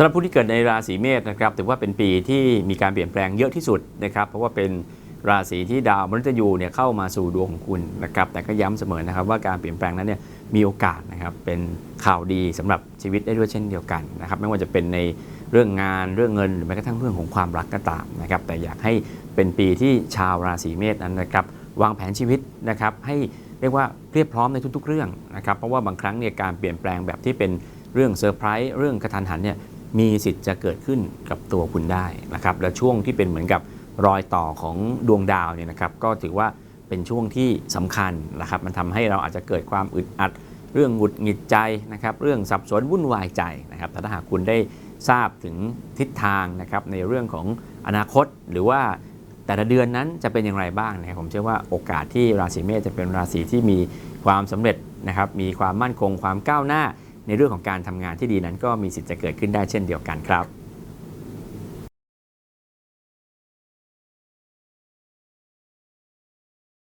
สำหรับผู้ที่เกิดในราศีเมษนะครับถือว่าเป็นปีที่มีการเปลี่ยนแปลงเยอะที่สุดนะครับ เพราะว่าเป็นราศีที่ดาวมฤตยูเนี่ยเข้ามาสู่ดวงของคุณนะครับ แต่ก็ย้ำเสมอนะครับว่าการเปลี่ยนแปลงนั้นเนี่ยมีโอกาสนะครับเป็นข่าวดีสำหรับชีวิตได้ด้วยเช่นเดียวกันนะครับไม่ว่าจะเป็นในเรื่องงานเรื่องเงินหรือแม้กระทั่งเรื่องของความรักก็ตามนะครับ แต่อยากให้เป็นปีที่ชาวราศีเมษนั้นนะครับวางแผนชีวิตนะครับให้เรียกว่าเรียบพร้อมในทุกๆ เรื่องนะครับเพราะว่าบางครั้งเนี่ยการเปลี่ยนแปลงแบบที่เป็นเรื่องเซอร์ไพรส์เรื่องกระทันหันเนี่ย มีสิทธิ์จะเกิดขึ้นกับตัวคุณได้นะครับ และช่วงที่เป็นเหมือนกับรอยต่อของดวงดาวเนี่ยนะครับ ก็ถือว่าเป็นช่วงที่สำคัญนะครับ มันทำให้เราอาจจะเกิดความอึดอัด เรื่องหงุดหงิดใจนะครับ เรื่องสับสนวุ่นวายใจนะครับแต่ถ้าหากคุณได้ทราบถึงทิศทางนะครับในเรื่องของอนาคตหรือว่าแต่ละเดือนนั้นจะเป็นอย่างไรบ้างนะครับผมเชื่อว่าโอกาสที่ราศีเมษจะเป็นราศีที่มีความสำเร็จนะครับ มีความมั่นคงความก้าวหน้า ในเรื่องของการทำงานที่ดีนั้นก็มีสิทธิ์จะเกิดขึ้นได้เช่นเดียวกันครับ